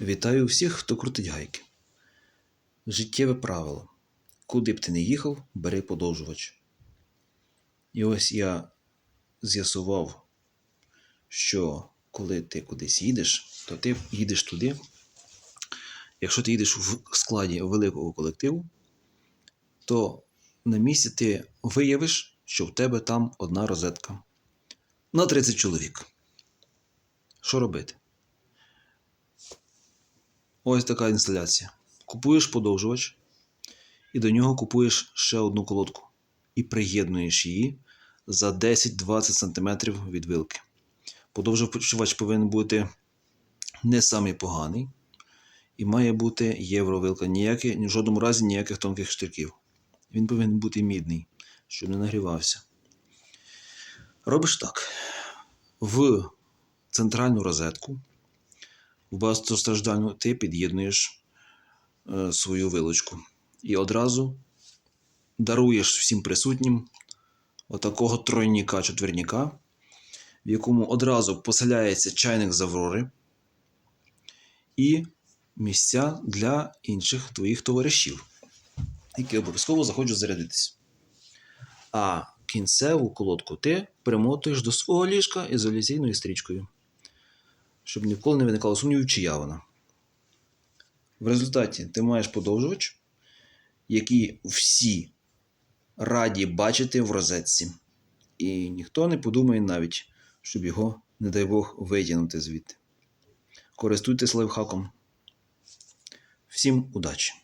Вітаю всіх, хто крутить гайки. Життєве правило. Куди б ти не їхав, бери подовжувач. І ось я з'ясував, що коли ти кудись їдеш, то ти їдеш туди. Якщо ти їдеш в складі великого колективу, то на місці ти виявиш, що в тебе там одна розетка на 30 чоловік. Що робити? Ось така інсталяція. Купуєш подовжувач, і до нього купуєш ще одну колодку. І приєднуєш її за 10-20 см від вилки. Подовжувач повинен бути не самий поганий. І має бути євровилка. Ніякі, в жодному разі ніяких тонких штирків. Він повинен бути мідний, щоб не нагрівався. Робиш так. В центральну розетку в багатостраждальну ти під'єднуєш е, свою вилочку. І одразу даруєш всім присутнім отакого тройніка четверніка, в якому одразу поселяється чайник з Аврори і місця для інших твоїх товаришів, які обов'язково захочуть зарядитись. А кінцеву колодку ти примотуєш до свого ліжка ізоляційною стрічкою щоб ніколи не виникало сумнівів, чия вона. В результаті ти маєш подовжувач, який всі раді бачити в розетці. І ніхто не подумає навіть, щоб його, не дай Бог, витягнути звідти. Користуйтесь лайфхаком. Всім удачі!